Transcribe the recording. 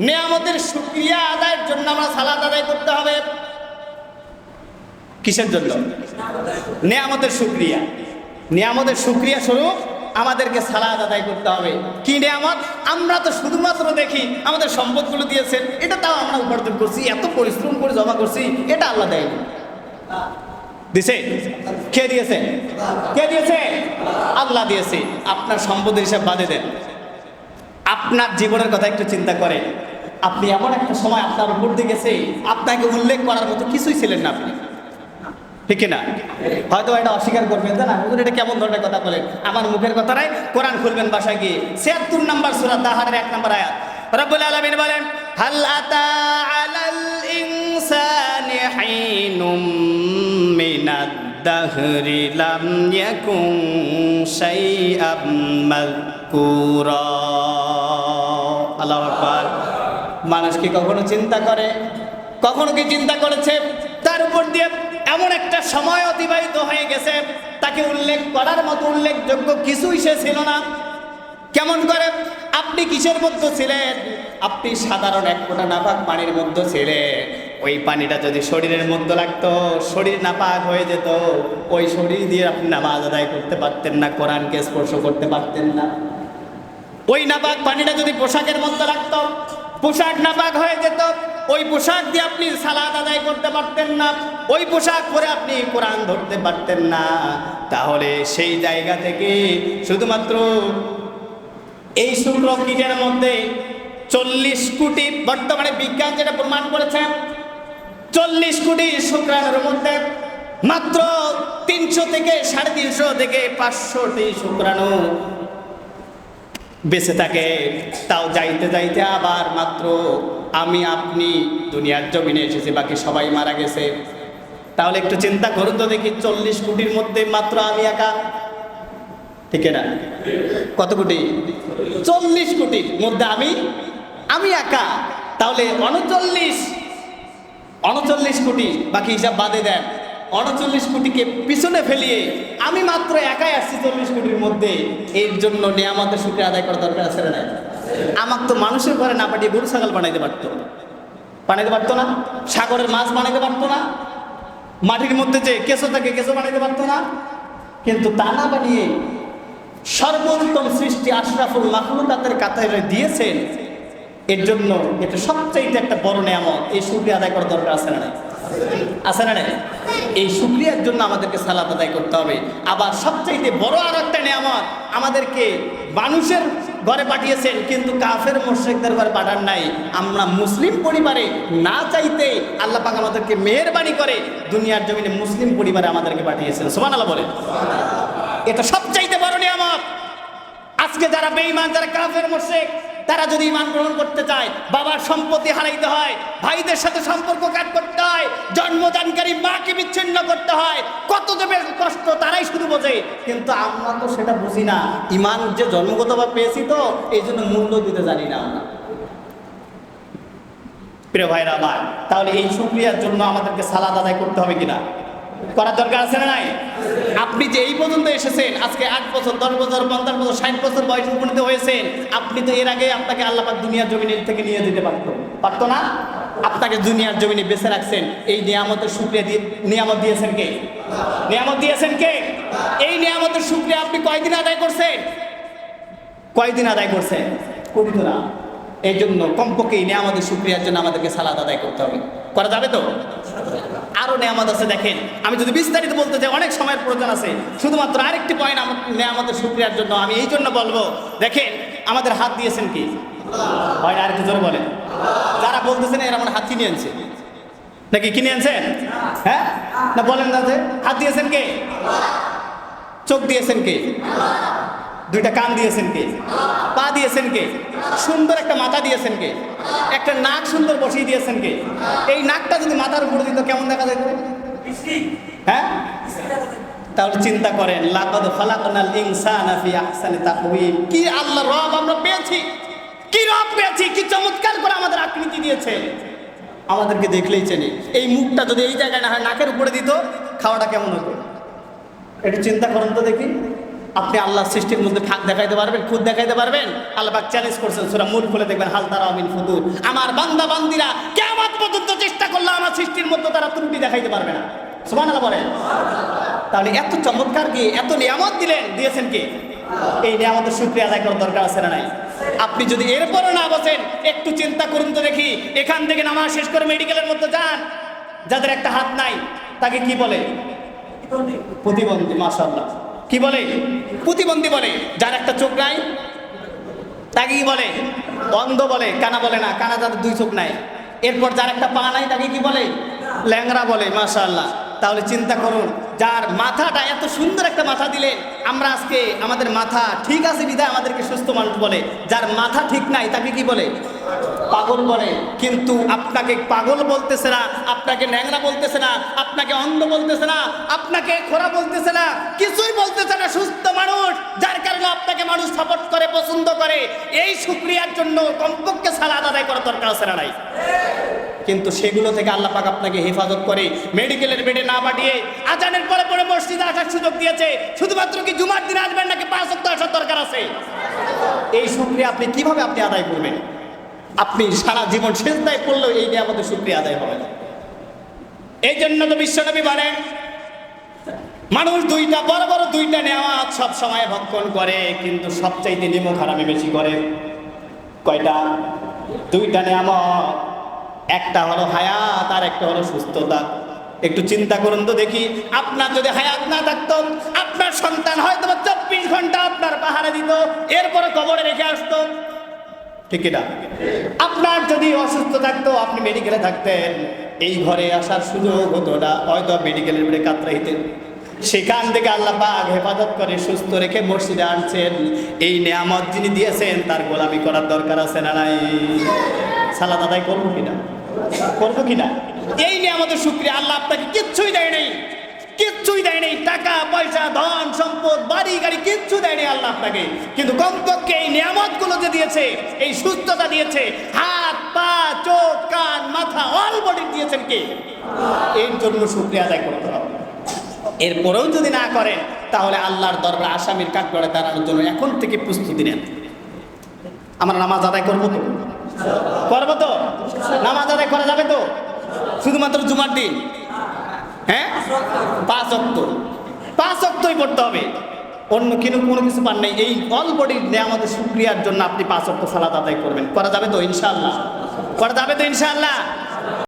নেয়ামতের শুক্রিয়া আদায়ের জন্য আমরা সালাদ আদায় করতে হবে। কিসের জন্য? নেয়ামতের শুক্রিয়া। নিয়ামতের শুক্রিয়া স্বরূপ আমাদেরকে সালাদ আদায় করতে হবে। কি নিয়ামত? আমরা তো শুধুমাত্র দেখি আমাদের সম্পদগুলো দিয়েছেন। এটা তাও আমরা উপার্জন করছি, এত পরিশ্রম করে জমা করছি, এটা আল্লাহ দেয়নি। দিছে? কে দিয়েছে? কে দিয়েছে? আল্লাহ দিয়েছে। আপনার সম্পদের হিসাব বাদে দেন। আপনার জীবনের কথা একটু চিন্তা করেন। আপনি এমন একটা সময় আপনার উপর দিয়ে গেছে আপনাকে উল্লেখ করার মতো কিছুই ছিলেন না আপনি। ঠিক না হয়তো এটা অস্বীকার করবেন না হুজুর, এটা কেমন ধরনের কথা বলেন? আমার মুখের কথাটাই কোরআন খুলবেন বাসায় গিয়ে। ছিয়াত্তর নাম্বার সুরা তাহারের এক নাম্বার আয়াত। রব্বুল আলামিন বলেন, হাল আতা আলাল ইনসানি হাইনুম মিনাদ দাহরি লাম ইয়াকুন শাইআম মাযকুরা। আল্লাহু আকবার। মানুষ কি কখনো চিন্তা করে? কখনো কি চিন্তা করেছে? তার উপর দিয়ে এমন একটা সময় অতিবাহিত হয়ে গেছে। তাকে উল্লেখ করার মতো উল্লেখযোগ্য কিছুই সে ছিল না। কেমন করে? আপনি কিসের মধ্যে ছিলেন? আপনি সাধারণ এক ফোঁটা নাপাক পানির মধ্যে ছিলেন। ওই পানিটা যদি শরীরের মধ্যে লাগতো, শরীর নাপাক হয়ে যেত। ওই শরীর দিয়ে আপনি নামাজ আদায় করতে পারতেন না, কোরআনকে স্পর্শ করতে পারতেন না। ওই নাপাক পানিটা যদি পোশাকের মধ্যে রাখত, পোশাক নাপাক হয়ে যেত, ওই পোশাক দিয়ে আপনি সালাদ আদায় করতে পারতেন না, ওই পোশাক পরে আপনি কোরআন ধরতে পারতেন না। তাহলে সেই জায়গা থেকে শুধুমাত্র এই শুক্র মধ্যে চল্লিশ কোটি বর্তমানে বিজ্ঞান যেটা প্রমাণ করেছে, চল্লিশ কোটি শুক্রাণুর মধ্যে মাত্র তিনশো থেকে সাড়ে তিনশো থেকে পাঁচশোটি শুক্রাণু বেঁচে থাকে, তাও যাইতে যাইতে আবার মাত্র আমি, আপনি দুনিয়ার জমিনে এসেছি, বাকি সবাই মারা গেছে। তাহলে একটু চিন্তা করুন তো দেখি, চল্লিশ কোটির মধ্যে মাত্র আমি একা? ঠিক না? কত কোটি? চল্লিশ কোটির মধ্যে আমি আমি একা। তাহলে অনচল্লিশ অনচল্লিশ কোটি, বাকি হিসাব বাদে দেন। অনচল্লিশ কোটিকে পিছনে ফেলিয়ে আমি মাত্র একাই আসছি চল্লিশ কোটির মধ্যে, এর জন্য নিয়ামতের সুখে আদায় করা দরকার আছে না আমাকে তো মানুষের ঘরে না পাঠিয়ে গরু, ছাগল বানাইতে পারতো। বানাইতে পারতো না? সাগরের মাছ বানাইতে পারতো না? মাটির মধ্যে যে কেঁচো থাকে, কেঁচো বানাইতে পারতো না? কিন্তু তা না বানিয়ে সর্বোত্তম সৃষ্টি আশরাফুল মাহলুকাতের কাতায় দিয়েছেন, এর জন্য এটা সবচাইতে একটা বড় নিয়ামত। এই শুক্রিয়া আদায় করার দরকার আছে না? আছে না নাই? এই শুক্রিয়ার জন্য আমাদেরকে সালাত আদায় করতে হবে। আবার সবচাইতে বড় আর একটা নিয়ামত, আমাদেরকে মানুষের ঘরে পাঠিয়েছেন, কিন্তু কাফের মোর্শেকদের ঘরে পাঠান নাই। আমরা মুসলিম পরিবারে না চাইতে আল্লাহ পাক আমাদেরকে মেহরবানি করে দুনিয়ার জমিনে মুসলিম পরিবারে আমাদেরকে পাঠিয়েছেন। সোমান আল্লাহ বলে এটা সবচাইতে বড় নিয়ামত। আজকে যারা বেঈমান, যারা কাফের মোশেক তারা যদি ইমান গ্রহণ করতে চায়, বাবার সম্পত্তি হারাইতে হয়, ভাইদের সাথে সম্পর্ক কাট করতে হয়, জন্মদানকারী মাকে বিচ্ছিন্ন করতে হয়, কত দেবে কষ্ট তারাই শুধু বোঝে, কিন্তু আমরা তো সেটা বুঝি না। ইমান যে জন্মগতভাবে পেয়েছি তো, এই জন্য মূল্য দিতে জানি না আমরা। প্রিয় ভাইরা আমার, তাহলে এই শুক্রিয়ার জন্য আমাদেরকে সালাদ আদায় করতে হবে কিনা? করার দরকার আছে না নাই? আপনি যে এই পর্যন্ত এসেছেন, আজকে আট বছর, দশ বছর, পঞ্চাশ বছর, ষাট বছর বয়স উপনীত হয়েছেন, আপনি তো এর আগে আপনাকে আল্লাপাক দুনিয়ার জমিনে থেকে নিয়ে যেতে পারতো। পারতো না? আপনাকে দুনিয়ার জমিনে বেঁচে রাখছেন। এই নিয়ামতের শুক্রিয়া দিয়ে নিয়ামত দিয়েছেন কে? নিয়ামত দিয়েছেন কে? এই নিয়ামতের শুক্রিয়া আপনি কয়দিন আদায় করছেন? কয়দিন আদায় করছেন? করি না এই জন্য কমপক্ষে এই নিয়ামতের শুক্রিয়ার জন্য আমাদেরকে সালাদ আদায় করতে হবে। করা যাবে তো? আরও নেয়ামত আছে, দেখেন। আমি যদি বিস্তারিত বলতে চাই অনেক সময়ের প্রয়োজন আছে। শুধুমাত্র আরেকটি পয়েন্ট আমার নেয়ামতের শুক্রিয়ার জন্য আমি এই জন্য বলব, দেখেন, আমাদের হাত দিয়েছেন কি? হয় না, আরেকটু জোরে বলেন। যারা বলতেছেন, এরা আমার হাত কিনে আনছে। নাকি কিনে আনছেন হ্যাঁ? না, বলেন না যে, হাত দিয়েছেন কে? চোখ দিয়েছেন কে? দুইটা কান দিয়েছেন কে? পা দিয়েছেন কে? সুন্দর একটা মাথা দিয়েছেন কে? একটা নাক সুন্দর বসিয়ে দিয়েছেন কে? এই নাকটা যদি মাথার উপরে দিত কেমন দেখা যেত? হ্যাঁ? তাহলে চিন্তা করেন, লাকাদ খালাকনাল ইনসানা ফি আহসানি তাকওয়িম। কি আল্লাহ রব আমরা পেয়েছি? কি রব পেয়েছি? কি চমৎকার করে আমাদের আকৃতি দিয়েছে। আমাদেরকে দেখলেই চেনে। এই মুখটা যদি এই জায়গায় না হয়, নাকের উপরে দিত, খাওয়াটা কেমন হতো? একটু চিন্তা করেন তো দেখি। আপনি আল্লাহ সৃষ্টির মধ্যে ফাঁক দেখাইতে পারবেন খুদ দেখাইতে পারবেন। আল্লাহ চ্যালেঞ্জ করছেন সুরা মূল খুলে দেখবেন, হাল তারা আমিন ফুতুর আমার বান্দা, বান্দিরা কেমন পর্যন্ত চেষ্টা করলে আমার সৃষ্টির মধ্যে তারা ত্রুটি দেখাইতে পারবে না। সুমান আল্লাহ বলেন। তাহলে এত চমৎকার কি, এত নিয়ামত দিলেন, দিয়েছেন কি? এই নিয়ামতের শুক্রিয়া আদায় করার দরকার আছে না নাই? আপনি যদি এরপরও না বসেন, একটু চিন্তা করুন তো দেখি, এখান থেকে নামাজ শেষ করে মেডিকেলের মধ্যে যান। যাদের একটা হাত নাই, তাকে কি বলে? প্রতিবন্ধী মাশাল্লাহ কি বলে? প্রতিবন্ধী বলে, যার একটা চোখ নাই তাকে কি বলে, অন্ধ বলে, কানা বলে না, কানা যাদের দুই চোখ নাই। এরপর যার একটা পা নাই, তাকে কি বলে? ল্যাংরা বলে মাশাল্লাহ তাহলে চিন্তা করুন, যার মাথাটা এত সুন্দর একটা মাথা দিলে, আমরা আজকে আমাদের মাথা ঠিক আছে বিধায় আমাদেরকে সুস্থ মানুষ বলে। যার মাথা ঠিক নাই, তাকে কি বলে? পাগল বলে। কিন্তু আপনাকে পাগল বলতেছে না, আপনাকে ন্যাংরা বলতেছে না, আপনাকে অন্ধ বলতেছে না, আপনাকে খোরা বলতেছে না, কিছুই সুস্থ মানুষ, যার কারণে আপনাকে মানুষ সাপোর্ট করে, পছন্দ করে, এই শুক্রিয়ার জন্য কমপক্ষে সালাদ আদায় করার দরকার আছে না নাই? কিন্তু সেগুলো থেকে আল্লাহ পাক আপনাকে হেফাজত করে, মেডিকেলের বেডে না পাঠিয়ে, আজানের পরে পরে মসজিদে আসার সুযোগ দিয়েছে, শুধুমাত্র কি জুমার দিন আসবেন নাকি পাঁচ সপ্তাহ আসার দরকার আছে? এই শুক্রিয়া আপনি কীভাবে আপনি আদায় করবেন? আপনি সারা জীবন শেষদায় করলেও এই নিয়ে আমাদের শুক্রিয়া আদায় হবে না। এই জন্য তো বিশ্বনবী বলেন মানুষ দুইটা, বড় বড় দুইটা নেওয়া সব সময় ভক্ষণ করে, কিন্তু সবচাইতে নিমক হারামি বেশি করে। কয়টা? দুইটা নেয়ামত। একটা হলো হায়াত, আর একটা হলো সুস্থতা। একটু চিন্তা করুন তো দেখি, আপনার যদি হায়াত না থাকতো, আপনার সন্তান হয়তো চব্বিশ ঘণ্টা আপনার পাহাড়ে দিত, এরপরে কবরে রেখে আসতো। ঠিক এটা আপনার যদি অসুস্থ থাকতো, আপনি মেডিকেলে থাকতেন। এই ঘরে আসার সুযোগ হতো না, হয়তো মেডিকেলের বেড়ে কাতরাইতেন। সেখান থেকে আল্লাহ পাক হেফাজত করে সুস্থ রেখে মসজিদে আনছেন এই নেয়ামত যিনি দিয়েছেন, তার গোলামি করার দরকার আছে না নাই? সালাদ আদায় করব কিনা? করব কিনা? এই নিয়ামতের শুক্রিয়া আল্লাহ আপনাকে কিচ্ছুই দেয় নাই। কিচ্ছুই দেয় নাই। টাকা, পয়সা, ধন, সম্পদ, বাড়ি, গাড়ি কিচ্ছু দেয়নি আল্লাহ আপনাকে। কিন্তু কমপক্ষে এই নিয়ামতগুলো যে দিয়েছে, এই সুস্থতা দিয়েছে, হাত, পা, চোখ, কান, মাথা অল বডি দিয়েছেন কে? এর জন্য শুক্রিয়া আদায় করতে হবে। এরপরেও যদি না করেন, তাহলে আল্লাহর দরবার আসামির কাঠ করে দাঁড়ানোর জন্য এখন থেকে প্রস্তুতি নেন। আমরা নামাজ আদায় করব তো? করব তো? নামাজ আদায় করা যাবে তো? শুধুমাত্র জুমার দিন? হ্যাঁ? পাঁচ অক্ত পাঁচ অক্তই পড়তে হবে। অন্য কিন্তু কোনো কিছু পান নেই। এই অল বডির আমাদের শুক্রিয়ার জন্য আপনি পাঁচ অক্ত সালাদ আদায় করবেন। করা যাবে তো ইনশাল্লাহ করা যাবে তো ইনশাআল্লাহ?